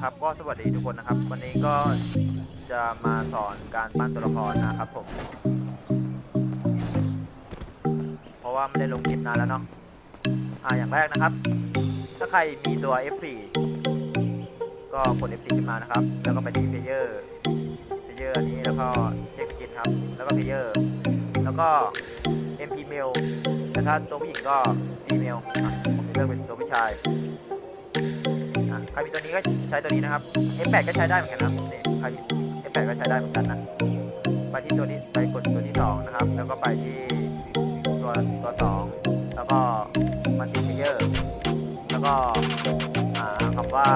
ครับก็สวัสดีทุกคนนะครับ วันนี้ก็จะมาสอนการปั้นตัวละครนะครับผม เพราะว่าไม่ได้ลงคลิปนานแล้วเนาะอ่าอย่างแรกนะครับ ถ้าใครมีตัว F4 ก็กด F4 ขึ้นมานะครับ แล้วก็ไปที่ Player Player อันนี้แล้วก็เช็คสกินครับ แล้วก็ Player แล้วก็ MP Mail แต่ถ้าตัวผู้หญิงก็ Email ผมจะเลือกเป็นตัวผู้ชาย ใครมีตัวนี้ก็ใช้ตัวนี้นะครับ F8 ก็ใช้ได้เหมือนกันนะครับนี่ใครมี F8 ก็ใช้ได้เหมือนกันนะไปที่ตัวนี้ไปกดตัวที่สองนะครับ แล้วก็ไปที่ตัวตัวสองแล้วก็มัลติเพเยอร์แล้วก็หาคำว่า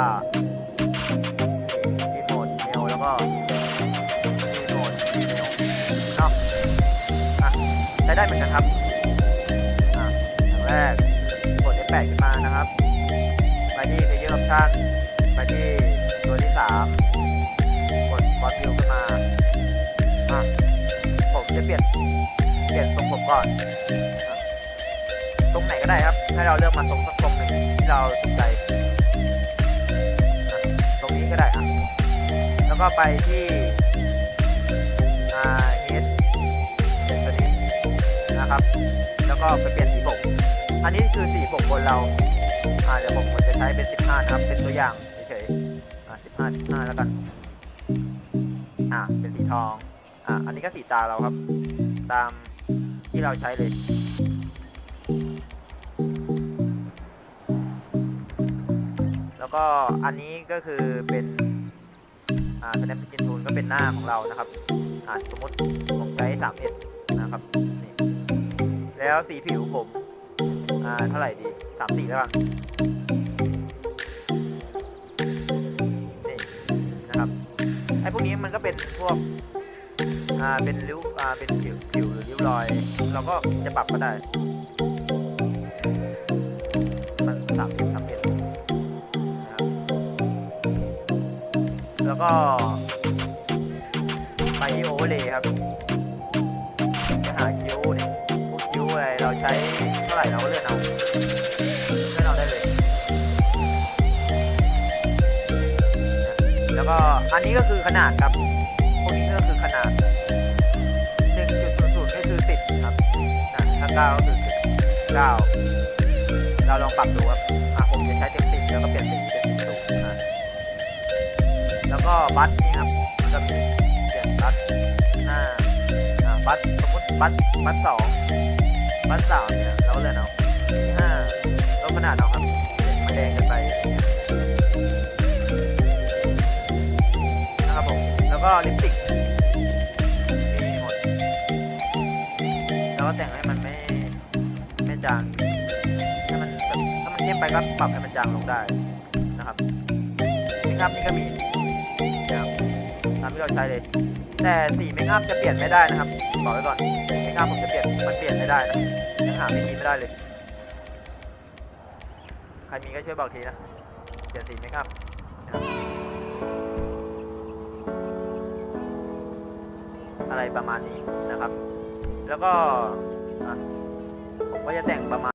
รีโมทเมลแล้วก็รีโมทเมลเนาะอะใช้ได้เหมือนกันครับ ที่ Player Option ไปที่ตัวที่ 3 กด Bot View ขึ้นมาอะผมจะเปลี่ยนเปลี่ยนทรงผมก่อน ตรงไหนก็ได้ครับ ให้เราเลือกมาตรงสักตรงหนึ่งที่เราถูกใจ ตรงนี้ก็ได้อะแล้วก็ไปที่อ่า Head ตัวนี้นะครับ แล้วก็ไปเปลี่ยนสีผม อันนี้คือสีผมบนเรา อ่าเดี๋ยวผมจะใช้เป็น 15 นะครับ เป็นตัวอย่างเฉยๆอ่า15 15 แล้วกัน อ่าเป็นสีทอง อ่าอันนี้ก็สีตาเราครับ ตามที่เราใช้เลยแล้วก็อันนี้ก็คือเป็นอ่า snap skin tool ก็เป็นหน้าของเรานะครับอ่าสมมติผมใช้31นะครับนี่แล้วสีผิวผม อ่าเท่าไหร่ดีสามสี่แล้วกันนี่นะครับไอ้พวกนี้มันก็เป็นพวกอ่าเป็นริ้วอ่าเป็นผิวผิวหรือริ้วรอย เราก็จะปรับก็ได้ มันสามสิบสามเอ็ดนะครับแล้วก็ไปที่โอเวอร์เลยครับจะหาคิวเนี่ย อะไรเราใช้เท่าไหร่เราก็เลื่อนเอาเลื่อนเอาได้เลย แล้วก็อันนี้ก็คือขนาดครับ พวกนี้ก็คือขนาดหนึ่งจุดศูนย์ศูนย์ก็คือสิบครับนะถ้าเก้าก็คือเก้าเราลองปรับดูครับอะผมจะใช้เต็มสิบแล้วก็เปลี่ยนสีเป็นสิบศูนย์นะแล้วก็บัตนี่ครับมันก็มีเปลี่ยนบัตหน้าอ่าบัตสมมติบัตบัตสอง บัตสามเนี่ยเราก็เลื่นเอาที่ห้าลดขนาดเอาครับมันแดงเกันไปนะครับผมแล้วก็ลิปสติกมีหมดแล้วก็แต่งให้มันไม่ไม่จางให้มันแบบถ้ามันเข้มไปก็ปรับให้มันจางลงได้นะครับเมคอัพนี่ก็มีนะครับ ตามที่เราใช้เลย แต่สีเมคอัพจะเปลี่ยนไม่ได้นะครับบอกไว้ก่อนเมคอัพผมจะเปลี่ยนมันเปลี่ยนไม่ได้นะยังหาวิธีไม่ได้เลย ใครมีก็ช่วยบอกทีนะเปลี่ยนสีเมคอัพนะครับอะไรประมาณนี้นะครับ แล้วก็ผมก็จะแต่งประมาณ